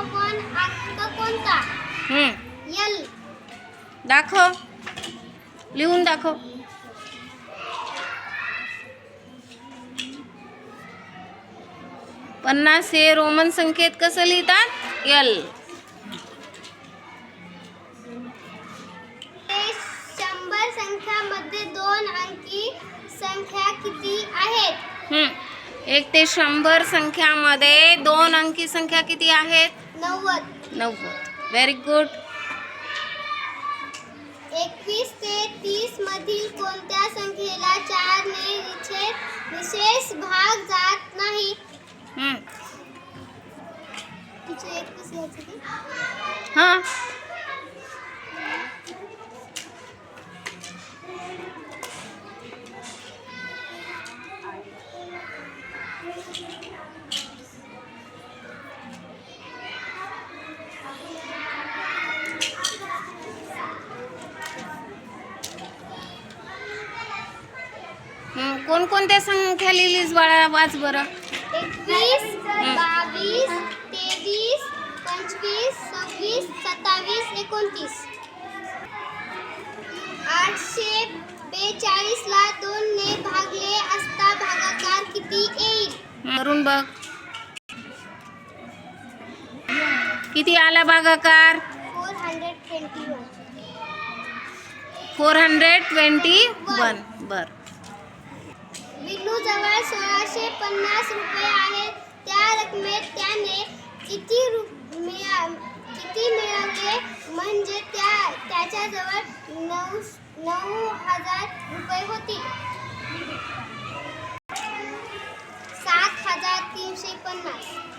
Roman अंक कोणता? हम्म, यल दाखव. लिहून दाखव. पन्नास हे रोमन संख्येत कसं लिहितात? यल शंभर संख्यामध्ये दोन अंकी संख्या किती आहेत? हम्म, एक ते शंभर संख्यामध्ये दोन अंकी संख्या किती आहेत? नव्वद. नव्वद. व्हेरी गुड एकवीस ते तीस मधील कोणत्या संख्येला चार ने विशेष विशेष भाग जात नाही. हां. कोणकोणत्या संख्या लिहिलीस बाळा? वाच बरं. एकवीस बावीस करून बघ. किती आला भागाकार four hundred twenty one four hundred twenty one. बर. विनू जवळ सोळाशे पन्नास रुपये आहेत त्या रकमेत त्याने किती रु मिळा किती मिळवले म्हणजे त्या त्याच्याजवळ नऊ नऊ हजार रुपये तीनशे पन्नास